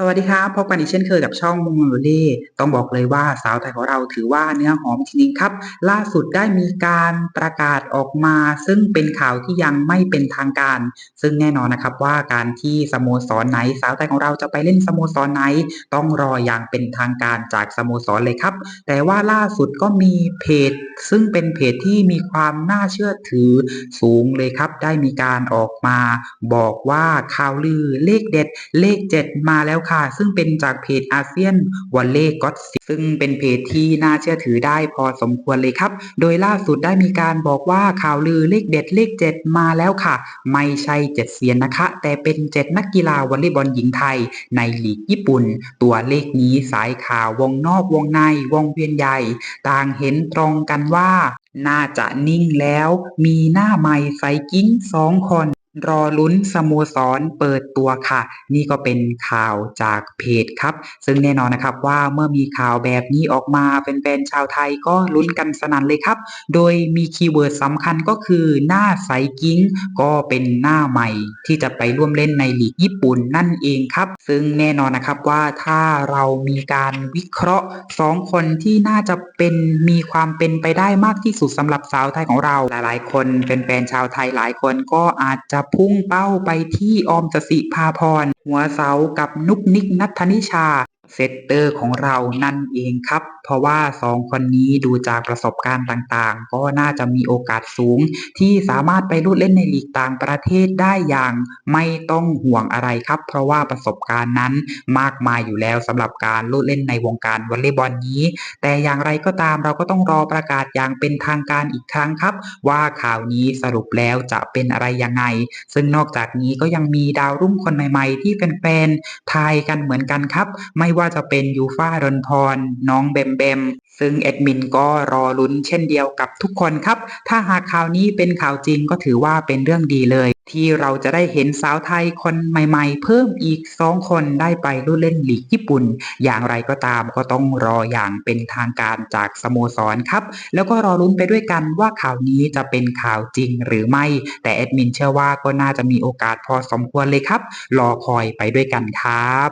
สวัสดีครับพบกันอีกเช่นเคยกับช่องมุมมเล่ต้องบอกเลยว่าสาวไทยของเราถือว่าเนื้อหอมจริงๆครับ ล่าสุดได้มีการประกาศออกมา ซึ่งเป็นข่าวที่ยังไม่เป็นทางการ ซึ่งแน่นอนนะครับว่าการที่สโมสรไหน สาวไทยของเราจะไปเล่นสโมสรไหน ต้องรออย่างเป็นทางการจากสโมสรเลยครับ แต่ว่าล่าสุดก็มีเพจ ซึ่งเป็นเพจที่มีความน่าเชื่อถือสูงเลยครับ ได้มีการออกมา บอกว่าข่าวลือเลขเด็ด เลขเจ็ดมาแล้วค่ะ ซึ่งเป็นจากเพจอาเซียนวอลเล่ก็ตซึ่งเป็นเพจที่น่าเชื่อถือได้พอสมควรเลยครับ โดยล่าสุดได้มีการบอกว่าข่าวลือเลขเด็ดเลขเจ็ดมาแล้วค่ะ ไม่ใช่เจ็ดเซียนนะคะ แต่เป็นเจ็ดนักกีฬาวอลเลย์บอลหญิงไทย ในลีกญี่ปุ่น ตัวเลขนี้สายข่าววงนอกวงในวงเวียนใหญ่ ต่างเห็นตรงกันว่า น่าจะนิ่งแล้ว มีหน้าใหม่ไฟกิ้งสองคน รอลุ้นสโมสรเปิดตัวค่ะ นี่ก็เป็นข่าวจากเพจครับ ซึ่งแน่นอนนะครับว่าเมื่อมีข่าวแบบนี้ออกมาแฟนๆชาวไทยก็ลุ้นกันสนั่นเลยครับ โดยมีคีย์เวิร์ดสำคัญก็คือหน้าใสกิ้งก็เป็นหน้าใหม่ ที่จะไปร่วมเล่นในลีกญี่ปุ่นนั่นเองครับ ซึ่งแน่นอนนะครับว่าถ้าเรามีการวิเคราะห์สองคนที่น่าจะเป็นมีความเป็นไปได้มากที่สุดสำหรับสาวไทยของเราหลาย ๆ คนเป็นแฟนๆชาวไทยหลายคนก็อาจจะพุ่งเป้าไปที่ออมสสิภาพร หัวเสากับนุกนิกนัทธนิชา เซตเตอร์ของเรานั่นเองครับ เพราะว่าสองคนนี้ดูจากประสบการณ์ต่างๆ ก็น่าจะมีโอกาสสูง ที่สามารถไปรุ่นเล่นในลีกต่างประเทศได้อย่าง ไม่ต้องห่วงอะไรครับ เพราะว่าประสบการณ์นั้นมากมายอยู่แล้วสำหรับการรุ่นเล่นในวงการวอลเลย์บอลนี้ แต่อย่างไรก็ตามเราก็ต้องรอประกาศอย่างเป็นทางการอีกครั้งครับ ว่าข่าวนี้สรุปแล้วจะเป็นอะไรยังไง ซึ่งนอกจากนี้ก็ยังมีดาวรุ่งคนใหม่ ๆ ที่แฟนๆทายกันเหมือนกันครับ ไม่ว่าจะเป็นยูฟ่ารอนพร น้องเบมเบม ซึ่งแอดมินก็รอลุ้นเช่นเดียวกับทุกคนครับ ถ้าหากข่าวนี้เป็นข่าวจริงก็ถือว่าเป็นเรื่องดีเลย ที่เราจะได้เห็นสาวไทยคนใหม่ๆ เพิ่มอีก2คนได้ไปรุ่นเล่นลีกญี่ปุ่น อย่างไรก็ตามก็ต้องรออย่างเป็นทางการจากสโมสรครับ แล้วก็รอลุ้นไปด้วยกันว่าข่าวนี้จะเป็นข่าวจริงหรือไม่ แต่แอดมินเชื่อว่าก็น่าจะมีโอกาสพอสมควรเลยครับ รอคอยไปด้วยกันครับ